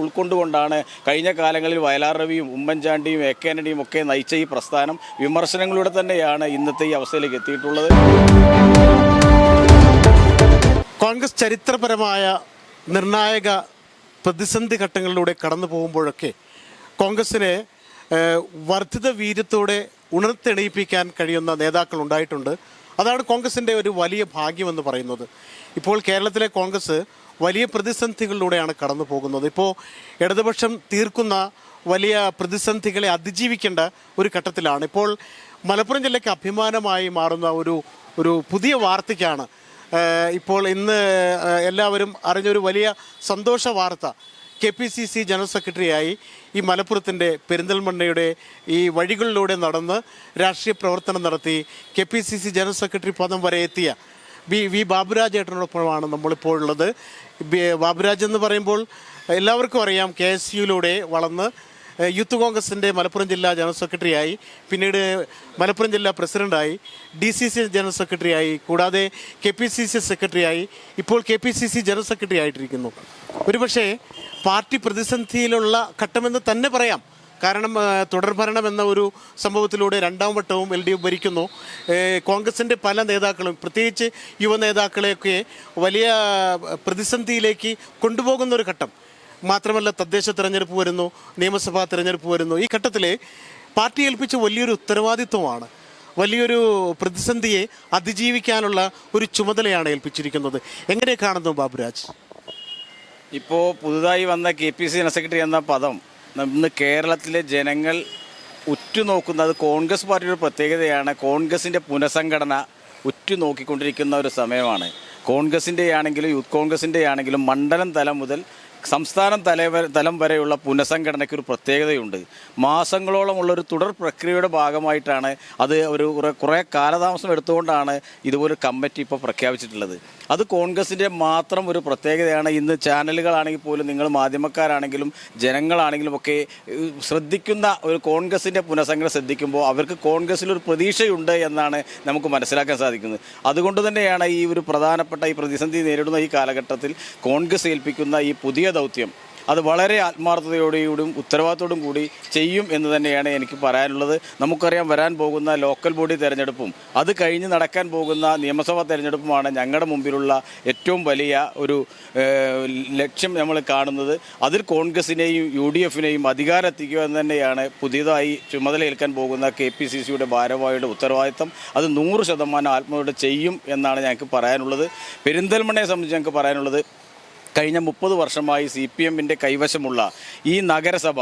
ഉൾക്കൊണ്ടുകൊണ്ടാണ് കഴിഞ്ഞ കാലങ്ങളിൽ വയലാർ രവിയും ഉമ്മൻചാണ്ടിയും എ. കെ. ഒക്കെ നയിച്ച ഈ പ്രസ്ഥാനം വിമർശനങ്ങളിലൂടെ തന്നെയാണ് ഇന്നത്തെ ഈ അവസ്ഥയിലേക്ക് എത്തിയിട്ടുള്ളത്. കോൺഗ്രസ് ചരിത്രപരമായ നിർണായക പ്രതിസന്ധി ഘട്ടങ്ങളിലൂടെ കടന്നു പോകുമ്പോഴൊക്കെ കോൺഗ്രസിനെ വർദ്ധിത വീര്യത്തോടെ ഉണർത്തെണീപ്പിക്കാൻ കഴിയുന്ന നേതാക്കൾ ഉണ്ടായിട്ടുണ്ട്. അതാണ് കോൺഗ്രസിന്റെ ഒരു വലിയ ഭാഗ്യമെന്ന് പറയുന്നത്. ഇപ്പോൾ കേരളത്തിലെ കോൺഗ്രസ് വലിയ പ്രതിസന്ധികളിലൂടെയാണ് കടന്നു പോകുന്നത്. ഇപ്പോൾ ഇടതുപക്ഷം തീർക്കുന്ന വലിയ പ്രതിസന്ധികളെ അതിജീവിക്കേണ്ട ഒരു ഘട്ടത്തിലാണ്. ഇപ്പോൾ മലപ്പുറം ജില്ലയ്ക്ക് അഭിമാനമായി മാറുന്ന ഒരു ഒരു പുതിയ വാർത്തയ്ക്കാണ് ഇപ്പോൾ ഇന്ന് എല്ലാവരും അറിഞ്ഞൊരു വലിയ സന്തോഷ വാർത്ത. K P C C general സെക്രട്ടറിയായി ഈ മലപ്പുറത്തിന്റെ പെരിന്തൽമണ്ണയുടെ ഈ വഴികളിലൂടെ നടന്ന് രാഷ്ട്രീയ പ്രവർത്തനം നടത്തി K P C C general secretary പദം വരെ എത്തിയ ബി വി ബാബുരാജ് ഏട്ടനോടൊപ്പമാണ് നമ്മളിപ്പോൾ ഉള്ളത് ബാബുരാജ് എന്ന് പറയുമ്പോൾ എല്ലാവർക്കും അറിയാം കെ എസ് യുയിലൂടെ വളർന്ന് യൂത്ത് കോൺഗ്രസിന്റെ മലപ്പുറം ജില്ലാ ജനറൽ സെക്രട്ടറിയായി പിന്നീട് മലപ്പുറം ജില്ലാ പ്രസിഡന്റായി ഡി സി സി ജനറൽ സെക്രട്ടറിയായി കൂടാതെ കെ പി സി സി സെക്രട്ടറിയായി ഇപ്പോൾ K P C C general secretary ആയിട്ടിരിക്കുന്നു ഒരുപക്ഷേ പാർട്ടി പ്രതിസന്ധിയിലുള്ള ഘട്ടമെന്ന് തന്നെ പറയാം. കാരണം തുടർഭരണം എന്ന ഒരു സംഭവത്തിലൂടെ രണ്ടാം വട്ടവും എൽ ഡി എഫ് ഭരിക്കുന്നു. കോൺഗ്രസിന്റെ പല നേതാക്കളും പ്രത്യേകിച്ച് യുവ നേതാക്കളെയൊക്കെ വലിയ പ്രതിസന്ധിയിലേക്ക് കൊണ്ടുപോകുന്ന ഒരു ഘട്ടം. മാത്രമല്ല തദ്ദേശ തിരഞ്ഞെടുപ്പ് വരുന്നു നിയമസഭാ തിരഞ്ഞെടുപ്പ് വരുന്നു. ഈ ഘട്ടത്തിൽ പാർട്ടി ഏൽപ്പിച്ച വലിയൊരു ഉത്തരവാദിത്വമാണ്. വലിയൊരു പ്രതിസന്ധിയെ അതിജീവിക്കാനുള്ള ഒരു ചുമതലയാണ് ഏൽപ്പിച്ചിരിക്കുന്നത്. എങ്ങനെ കാണുന്നു ബാബുരാജ്. ഇപ്പോൾ പുതുതായി വന്ന K P C general secretary എന്ന പദം ഇന്ന് കേരളത്തിലെ ജനങ്ങൾ ഉറ്റുനോക്കുന്നത് കോൺഗ്രസ് പാർട്ടിയുടെ പ്രത്യേകതയാണ്. കോൺഗ്രസിന്റെ പുനഃസംഘടന ഉറ്റുനോക്കിക്കൊണ്ടിരിക്കുന്ന ഒരു സമയമാണ്. കോൺഗ്രസിന്റെ ആണെങ്കിലും യൂത്ത് കോൺഗ്രസിന്റെ ആണെങ്കിലും മണ്ഡലം തലം മുതൽ സംസ്ഥാനം തലവ തലം വരെയുള്ള പുനഃസംഘടനയ്ക്ക് ഒരു പ്രത്യേകതയുണ്ട്. മാസങ്ങളോളമുള്ള ഒരു തുടർ പ്രക്രിയയുടെ ഭാഗമായിട്ടാണ് അത് ഒരു കുറേ കാലതാമസം എടുത്തുകൊണ്ടാണ് ഇതുപോലെ കമ്മിറ്റി ഇപ്പോൾ പ്രഖ്യാപിച്ചിട്ടുള്ളത്. അത് കോൺഗ്രസിന്റെ മാത്രം ഒരു പ്രത്യേകതയാണ്. ഇന്ന് ചാനലുകളാണെങ്കിൽ പോലും നിങ്ങൾ മാധ്യമക്കാരാണെങ്കിലും ജനങ്ങളാണെങ്കിലും ഒക്കെ ശ്രദ്ധിക്കുന്ന ഒരു കോൺഗ്രസിന്റെ പുനഃസംഘടന ശ്രദ്ധിക്കുമ്പോൾ അവർക്ക് കോൺഗ്രസിൽ ഒരു പ്രതീക്ഷയുണ്ട് എന്നാണ് നമുക്ക് മനസ്സിലാക്കാൻ സാധിക്കുന്നത്. അതുകൊണ്ട് തന്നെയാണ് ഈ ഒരു പ്രധാനപ്പെട്ട ഈ പ്രതിസന്ധി നേരിടുന്ന ഈ കാലഘട്ടത്തിൽ കോൺഗ്രസ് ഏൽപ്പിക്കുന്ന ഈ പുതിയ ദൗത്യം. അത് വളരെ ആത്മാർത്ഥതയോടുകൂടിയും ഉത്തരവാദിത്തോടും കൂടി ചെയ്യും എന്ന് തന്നെയാണ് എനിക്ക് പറയാനുള്ളത്. നമുക്കറിയാം വരാൻ പോകുന്ന ലോക്കൽ ബോഡി തെരഞ്ഞെടുപ്പും അത് കഴിഞ്ഞ് നടക്കാൻ പോകുന്ന നിയമസഭാ തെരഞ്ഞെടുപ്പുമാണ് ഞങ്ങളുടെ മുമ്പിലുള്ള ഏറ്റവും വലിയ ഒരു ലക്ഷ്യം നമ്മൾ കാണുന്നത്. അതിൽ കോൺഗ്രസിനെയും യു ഡി എഫിനെയും അധികാരമെത്തിക്കുക എന്ന് തന്നെയാണ് പുതിയതായി ചുമതലയേൽക്കാൻ പോകുന്ന കെ പി സി സിയുടെ ഭാരവാഹിയുടെ ഉത്തരവാദിത്തം. അത് നൂറ് ശതമാനം ആത്മയോടെ ചെയ്യും എന്നാണ് ഞങ്ങൾക്ക് പറയാനുള്ളത്. പെരിന്തൽമണ്ണയെ സംബന്ധിച്ച് ഞങ്ങൾക്ക് പറയാനുള്ളത് കഴിഞ്ഞ മുപ്പത് വർഷമായി സി പി എമ്മിന്റെ കൈവശമുള്ള ഈ നഗരസഭ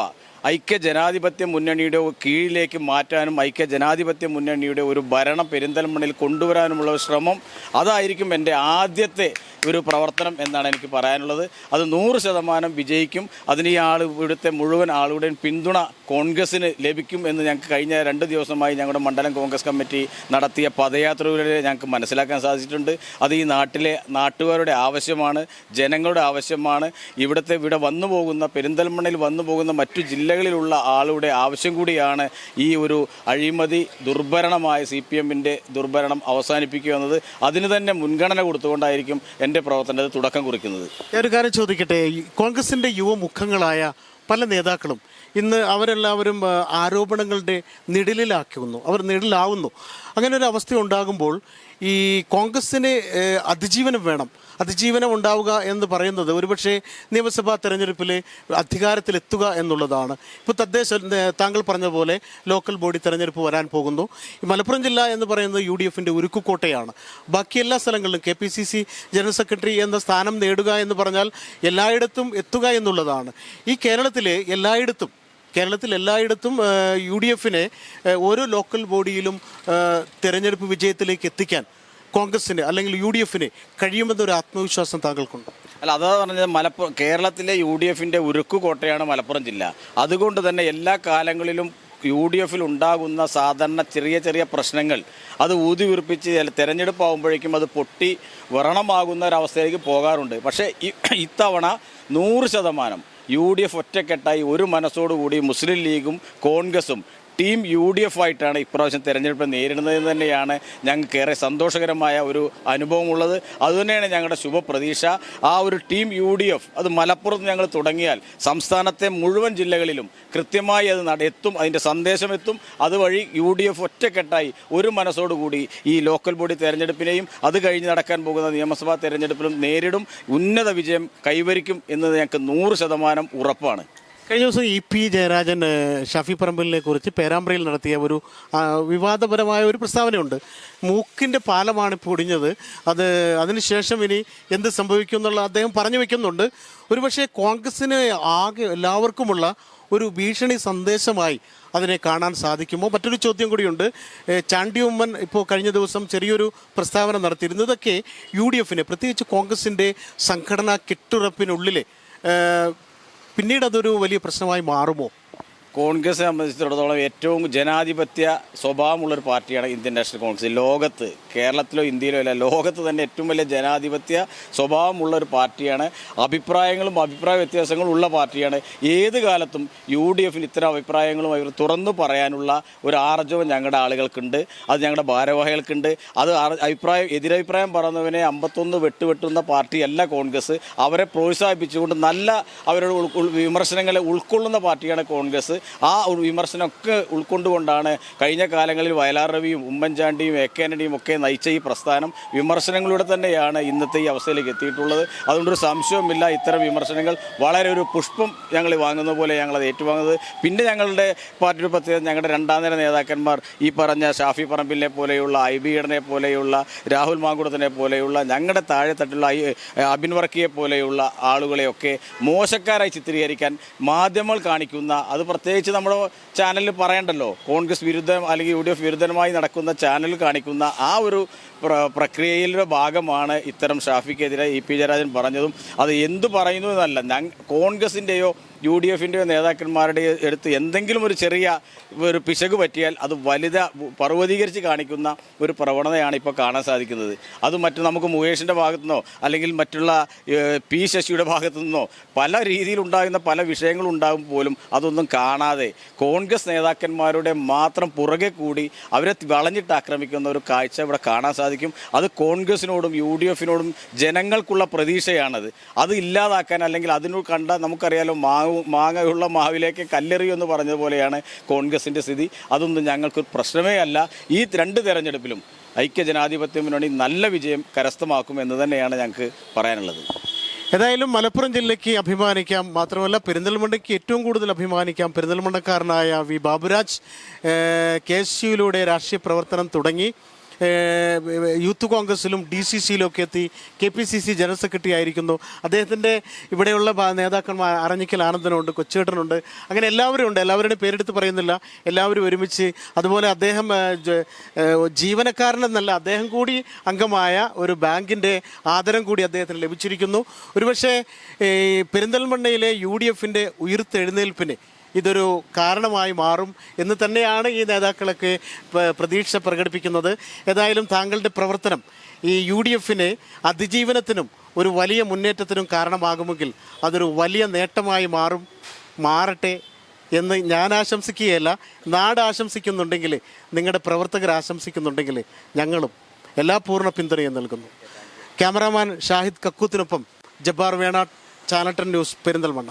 ഐക്യ ജനാധിപത്യ മുന്നണിയുടെ കീഴിലേക്ക് മാറ്റാനും ഐക്യ ജനാധിപത്യ മുന്നണിയുടെ ഒരു ഭരണം പെരിന്തൽമണ്ണിൽ കൊണ്ടുവരാനുമുള്ള ശ്രമം അതായിരിക്കും എന്റെ ആദ്യത്തെ ഒരു പ്രവർത്തനം എന്നാണ് എനിക്ക് പറയാനുള്ളത്. അത് നൂറ് ശതമാനം വിജയിക്കും. അതിന് ഈ ആൾ ഇവിടുത്തെ മുഴുവൻ ആളുടെയും പിന്തുണ കോൺഗ്രസ്സിന് ലഭിക്കും എന്ന് ഞങ്ങൾക്ക് കഴിഞ്ഞ രണ്ട് ദിവസമായി ഞങ്ങളുടെ മണ്ഡലം കോൺഗ്രസ് കമ്മിറ്റി നടത്തിയ പദയാത്രയിലൂടെ ഞങ്ങൾക്ക് മനസ്സിലാക്കാൻ സാധിച്ചിട്ടുണ്ട്. അത് ഈ നാട്ടിലെ നാട്ടുകാരുടെ ആവശ്യമാണ് ജനങ്ങളുടെ ആവശ്യമാണ്. ഇവിടുത്തെ ഇവിടെ വന്നു പോകുന്ന പെരിന്തൽമണ്ണയിൽ വന്നു പോകുന്ന മറ്റു ജില്ലകളിലുള്ള ആളുടെ ആവശ്യം കൂടിയാണ് ഈ ഒരു അഴിമതി ദുർഭരണമായ സി പി എമ്മിന്റെ ദുർഭരണം അവസാനിപ്പിക്കുക എന്നത്. അതിന് തന്നെ മുൻഗണന കൊടുത്തുകൊണ്ടായിരിക്കും എന്റെ പ്രവർത്തനത്തിൽ തുടക്കം കുറിക്കുന്നത്. ഒരു കാര്യം ചോദിക്കട്ടെ? കോൺഗ്രസിന്റെ യുവമുഖങ്ങളായ പല നേതാക്കളും ഇന്ന് അവരെല്ലാവരും ആരോപണങ്ങളുടെ നിഴലിലാക്കുന്നു. അവർ നിഴലിലാവുന്നു അങ്ങനെ ഒരു അവസ്ഥ ഉണ്ടാകുമ്പോൾ ഈ കോൺഗ്രസിന് അതിജീവനം വേണം. അതിജീവനം ഉണ്ടാവുക എന്ന് പറയുന്നത് ഒരുപക്ഷെ നിയമസഭാ തെരഞ്ഞെടുപ്പിൽ അധികാരത്തിലെത്തുക എന്നുള്ളതാണ്. ഇപ്പോൾ തദ്ദേശ താങ്കൾ പറഞ്ഞ പോലെ ലോക്കൽ ബോഡി തെരഞ്ഞെടുപ്പ് വരാൻ പോകുന്നു. മലപ്പുറം ജില്ല എന്ന് പറയുന്നത് യു ഡി എഫിന്റെ ഉരുക്കുകോട്ടയാണ് ബാക്കി എല്ലാ സ്ഥലങ്ങളിലും K P C C general secretary എന്ന സ്ഥാനം നേടുക എന്ന് പറഞ്ഞാൽ എല്ലായിടത്തും എത്തുക എന്നുള്ളതാണ്. ഈ കേരളത്തിൽ എല്ലായിടത്തും കേരളത്തിൽ എല്ലായിടത്തും യു ഡി എഫിനെ ഓരോ ലോക്കൽ ബോഡിയിലും തിരഞ്ഞെടുപ്പ് വിജയത്തിലേക്ക് എത്തിക്കാൻ കോൺഗ്രസിന് അല്ലെങ്കിൽ യു ഡി എഫിന് കഴിയുമെന്നൊരു ആത്മവിശ്വാസം താങ്കൾക്കുണ്ട്? അല്ല അതാ പറഞ്ഞത് മലപ്പുറം കേരളത്തിലെ യു ഡി എഫിന്റെ ഉരുക്കു കോട്ടയാണ് മലപ്പുറം ജില്ല. അതുകൊണ്ട് തന്നെ എല്ലാ കാലങ്ങളിലും യു ഡി എഫിൽ ഉണ്ടാകുന്ന സാധാരണ ചെറിയ ചെറിയ പ്രശ്നങ്ങൾ അത് ഊതി വീർപ്പിച്ച് തിരഞ്ഞെടുപ്പാകുമ്പോഴേക്കും അത് പൊട്ടി വ്രണമാകുന്ന ഒരവസ്ഥയിലേക്ക് പോകാറുണ്ട്. പക്ഷേ ഇത്തവണ നൂറ് ശതമാനം യു ഡി എഫ് ഒറ്റക്കെട്ടായി ഒരു മനസ്സോടുകൂടി മുസ്ലിം ലീഗും കോൺഗ്രസും ടീം യു ഡി എഫ് ആയിട്ടാണ് ഇപ്രാവശ്യം തെരഞ്ഞെടുപ്പ് നേരിടുന്നതെന്ന് തന്നെയാണ് ഞങ്ങൾക്ക് ഏറെ സന്തോഷകരമായ ഒരു അനുഭവമുള്ളത്. അതുതന്നെയാണ് ഞങ്ങളുടെ ശുഭപ്രതീക്ഷ. ആ ഒരു ടീം യു ഡി എഫ് അത് മലപ്പുറത്ത് ഞങ്ങൾ തുടങ്ങിയാൽ സംസ്ഥാനത്തെ മുഴുവൻ ജില്ലകളിലും കൃത്യമായി അത് നട എത്തും അതിന്റെ സന്ദേശം എത്തും. അതുവഴി യു ഡി എഫ് ഒറ്റക്കെട്ടായി ഒരു മനസ്സോടുകൂടി ഈ ലോക്കൽ ബോഡി തെരഞ്ഞെടുപ്പിനെയും അത് കഴിഞ്ഞ് നടക്കാൻ പോകുന്ന നിയമസഭാ തെരഞ്ഞെടുപ്പിലും നേരിടും. ഉന്നത വിജയം കൈവരിക്കും എന്നത് ഞങ്ങൾക്ക് നൂറ് ശതമാനം ഉറപ്പാണ്. കഴിഞ്ഞ ദിവസം ഇ പി ജയരാജൻ ഷഫി പറമ്പലിനെ കുറിച്ച് പേരാമ്പ്രയിൽ നടത്തിയ ഒരു വിവാദപരമായ ഒരു പ്രസ്താവനയുണ്ട്. മൂക്കിന്റെ പാലമാണ് പൊടിഞ്ഞത് അത് അതിനുശേഷം ഇനി എന്ത് സംഭവിക്കും എന്നുള്ള അദ്ദേഹം പറഞ്ഞു വെക്കുന്നുണ്ട്. ഒരുപക്ഷെ കോൺഗ്രസ്സിന് ആകെ എല്ലാവർക്കുമുള്ള ഒരു ഭീഷണി സന്ദേശമായി അതിനെ കാണാൻ സാധിക്കുമോ? മറ്റൊരു ചോദ്യം കൂടിയുണ്ട്. ചാണ്ടി ഉമ്മൻ ഇപ്പോൾ കഴിഞ്ഞ ദിവസം ചെറിയൊരു പ്രസ്താവന നടത്തിയിരുന്നു. ഇതൊക്കെ യു ഡി എഫിനെ പ്രത്യേകിച്ച് കോൺഗ്രസിന്റെ സംഘടനാ കെട്ടുറപ്പിനുള്ളിലെ പിന്നീട് അതൊരു വലിയ പ്രശ്നമായി മാറുമോ? കോൺഗ്രസ് സംബന്ധിച്ചിടത്തോളം ഏറ്റവും ജനാധിപത്യ സ്വഭാവമുള്ളൊരു പാർട്ടിയാണ് ഇന്ത്യൻ നാഷണൽ കോൺഗ്രസ്. ലോകത്ത് കേരളത്തിലോ ഇന്ത്യയിലോ അല്ല ലോകത്ത് തന്നെ ഏറ്റവും വലിയ ജനാധിപത്യ സ്വഭാവമുള്ള ഒരു പാർട്ടിയാണ്. അഭിപ്രായങ്ങളും അഭിപ്രായ വ്യത്യാസങ്ങളും ഉള്ള പാർട്ടിയാണ്. ഏത് കാലത്തും യു ഡി എഫിന് ഇത്തരം അഭിപ്രായങ്ങളും അവർ തുറന്നു പറയാനുള്ള ഒരു ആർജവം ഞങ്ങളുടെ ആളുകൾക്കുണ്ട്. അത് ഞങ്ങളുടെ ഭാരവാഹികൾക്കുണ്ട്. അത് അഭിപ്രായം എതിരഭിപ്രായം പറയുന്നവനെ അമ്പത്തൊന്ന് വെട്ടുവെട്ടുന്ന പാർട്ടിയല്ല കോൺഗ്രസ്. അവരെ പ്രോത്സാഹിപ്പിച്ചുകൊണ്ട് നല്ല അവരുടെ വിമർശനങ്ങളെ ഉൾക്കൊള്ളുന്ന പാർട്ടിയാണ് കോൺഗ്രസ്. ആ വിമർശനമൊക്കെ ഉൾക്കൊണ്ടുകൊണ്ടാണ് കഴിഞ്ഞ കാലങ്ങളിൽ വയലാർ രവിയും ഉമ്മൻചാണ്ടിയും എ കെ ആന്റണിയും ഒക്കെ നയിച്ച ഈ പ്രസ്ഥാനം വിമർശനങ്ങളിലൂടെ തന്നെയാണ് ഇന്നത്തെ ഈ അവസ്ഥയിലേക്ക് എത്തിയിട്ടുള്ളത്. അതുകൊണ്ടൊരു സംശയവുമില്ല ഇത്തരം വിമർശനങ്ങൾ വളരെ ഒരു പുഷ്പം ഞങ്ങൾ വാങ്ങുന്ന പോലെ ഞങ്ങളത് ഏറ്റുവാങ്ങുന്നത്. പിന്നെ ഞങ്ങളുടെ പാർട്ടിയുടെ പ്രത്യേകത ഞങ്ങളുടെ രണ്ടാം നിര നേതാക്കന്മാർ ഈ പറഞ്ഞ ഷാഫി പറമ്പിലിനെ പോലെയുള്ള ഐ ബി ഈഡനെ പോലെയുള്ള രാഹുൽ മാങ്കുടത്തിനെ പോലെയുള്ള ഞങ്ങളുടെ താഴെത്തട്ടുള്ള അബിൻ വർക്കിയെ പോലെയുള്ള ആളുകളെയൊക്കെ മോശക്കാരായി ചിത്രീകരിക്കാൻ മാധ്യമങ്ങൾ കാണിക്കുന്ന അത് പ്രത്യേകിച്ച് നമ്മുടെ ചാനലിൽ പറയണ്ടല്ലോ. കോൺഗ്രസ് വിരുദ്ധം അല്ലെങ്കിൽ യു ഡി എഫ് വിരുദ്ധമായി നടക്കുന്ന ചാനൽ കാണിക്കുന്ന ആ ഒരു പ്ര- പ്രക്രിയയിലെ ഭാഗമാണ് ഇത്തരം ഷാഫിക്കെതിരെ ഇ പി ജയരാജൻ പറഞ്ഞതും. അത് എന്തു പറയുന്നു എന്നല്ല. കോൺഗ്രസിന്റെയോ യു ഡി എഫിന്റെയോ നേതാക്കന്മാരുടെ എടുത്ത് എന്തെങ്കിലും ഒരു ചെറിയ ഒരു പിശക് പറ്റിയാൽ അത് വലുത പർവതീകരിച്ച് കാണിക്കുന്ന ഒരു പ്രവണതയാണ് ഇപ്പോൾ കാണാൻ സാധിക്കുന്നത്. അത് മറ്റു നമുക്ക് മുകേഷിന്റെ ഭാഗത്തു നിന്നോ അല്ലെങ്കിൽ മറ്റുള്ള പി ശശിയുടെ ഭാഗത്തു നിന്നോ പല രീതിയിലുണ്ടാകുന്ന പല വിഷയങ്ങളും ഉണ്ടാകും പോലും അതൊന്നും കാണാതെ കോൺഗ്രസ് നേതാക്കന്മാരുടെ മാത്രം പുറകെ കൂടി അവരെ വളഞ്ഞിട്ട് ആക്രമിക്കുന്ന ഒരു കാഴ്ച ഇവിടെ കാണാൻ സാധിക്കും. അത് കോൺഗ്രസിനോടും യു ഡി എഫിനോടും ജനങ്ങൾക്കുള്ള പ്രതീക്ഷയാണത്. അത് ഇല്ലാതാക്കാൻ അല്ലെങ്കിൽ അതിനോട് കണ്ട നമുക്കറിയാലോ മാവ് മാങ്ങയുള്ള മാവിലേക്ക് കല്ലെറിയുമെന്ന് പറഞ്ഞതുപോലെയാണ് കോൺഗ്രസിന്റെ സ്ഥിതി. അതൊന്നും ഞങ്ങൾക്ക് പ്രശ്നമേ അല്ല. ഈ രണ്ട് തെരഞ്ഞെടുപ്പിലും ഐക്യ ജനാധിപത്യ മുന്നണി നല്ല വിജയം കരസ്ഥമാക്കും എന്ന് തന്നെയാണ് ഞങ്ങൾക്ക് പറയാനുള്ളത്. ഏതായാലും മലപ്പുറം ജില്ലയ്ക്ക് അഭിമാനിക്കാം. മാത്രമല്ല പെരിന്തൽമണ്ണയ്ക്ക് ഏറ്റവും കൂടുതൽ അഭിമാനിക്കാം പെരിന്തൽമണ്ണക്കാരനായ വി ബാബുരാജ്. കെ എസ് യുയിലൂടെ രാഷ്ട്രീയ പ്രവർത്തനം തുടങ്ങി. യൂത്ത് കോൺഗ്രസിലും ഡി സി സിയിലും ഒക്കെ എത്തി. K P C C general secretary ആയിരിക്കുന്നു. അദ്ദേഹത്തിന്റെ ഇവിടെയുള്ള നേതാക്കന്മാർ അറഞ്ഞിക്കൽ ആനന്ദനുണ്ട് കൊച്ചേട്ടനുണ്ട് അങ്ങനെ എല്ലാവരും ഉണ്ട്. എല്ലാവരുടെയും പേരെടുത്ത് പറയുന്നില്ല. എല്ലാവരും ഒരുമിച്ച് അതുപോലെ അദ്ദേഹം ജീവനക്കാരനെന്നല്ല അദ്ദേഹം കൂടി അംഗമായ ഒരു ബാങ്കിന്റെ ആദരം കൂടി അദ്ദേഹത്തിന് ലഭിച്ചിരിക്കുന്നു. ഒരുപക്ഷെ പെരിന്തൽമണ്ണയിലെ യു ഡി എഫിന്റെ ഉയർത്തെഴുന്നേൽപ്പിന് ഇതൊരു കാരണമായി മാറും എന്ന് തന്നെയാണ് ഈ നേതാക്കളൊക്കെ പ്രതീക്ഷ പ്രകടിപ്പിക്കുന്നത്. ഏതായാലും താങ്കളുടെ പ്രവർത്തനം ഈ യു ഡി എഫിനെ അതിജീവനത്തിനും ഒരു വലിയ മുന്നേറ്റത്തിനും കാരണമാകുമെങ്കിൽ അതൊരു വലിയ നേട്ടമായി മാറും മാറട്ടെ എന്ന് ഞാൻ ആശംസിക്കുകയല്ല നാട് ആശംസിക്കുന്നുണ്ടെങ്കിൽ നിങ്ങളുടെ പ്രവർത്തകർ ആശംസിക്കുന്നുണ്ടെങ്കിൽ ഞങ്ങളും എല്ലാ പൂർണ പിന്തുണയും നൽകുന്നു. ക്യാമറാമാൻ ഷാഹിദ് കക്കൂത്തിനൊപ്പം ജബ്ബാർ വേണാട് ചാനട്ടൻ news Perinthalmanna.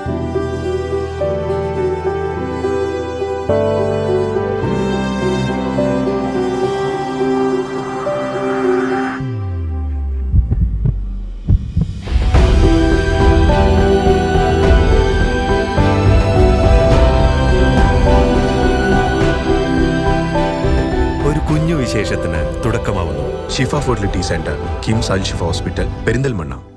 Shifa fertility centre KIMS Al Shifa hospital Perinthalmanna.